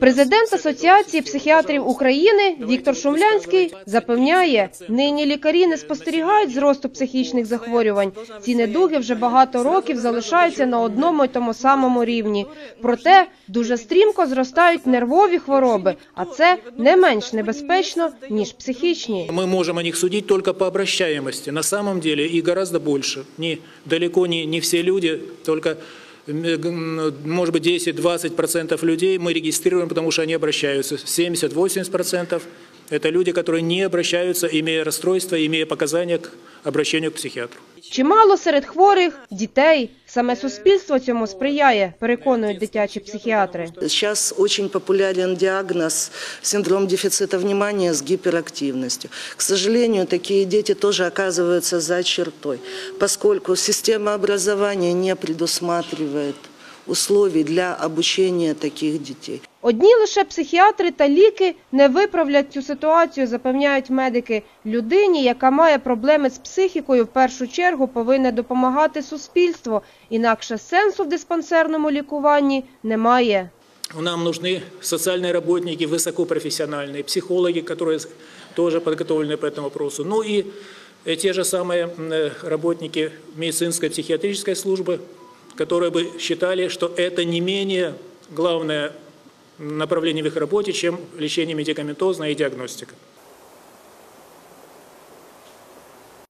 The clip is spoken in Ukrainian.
Президент Асоціації психіатрів України Віктор Шумлянський запевняє, нині лікарі не спостерігають зросту психічних захворювань. Ці недуги вже багато років залишаються на одному й тому самому рівні. Проте дуже стрімко зростають нервові хвороби, а це не менш небезпечно ніж психічні. Мы можем о них судить только по обращаемости. На самом деле и гораздо больше. Не, далеко не, не все люди, м, может быть 10-20% людей мы регистрируем, потому что они обращаются. 70-80% это люди, которые не обращаются, имея расстройства, имея показания к обращению к психиатру. Чимало серед хворих дітей. Саме суспільство цьому сприяє, переконують дитячі психіатри. Сейчас очень популярен диагноз синдром дефицита внимания с гиперактивностью. К сожалению, такие дети тоже оказываются за чертой, поскольку система образования не предусматривает условий для обучения таких детей. Одні лише психіатри та ліки не виправлять цю ситуацію, запевняють медики. Людині, яка має проблеми з психікою, в першу чергу повинне допомагати суспільство. Інакше сенсу в диспансерному лікуванні немає. Нам нужны социальные работники высокопрофессиональные, психологи, которые тоже подготовлены по этому вопросу. Ну и э, те же самые м, э, работники медицинской психиатрической службы, которые бы считали, что это не менее главное направление в их работе, чем лечение медикаментозное и диагностика.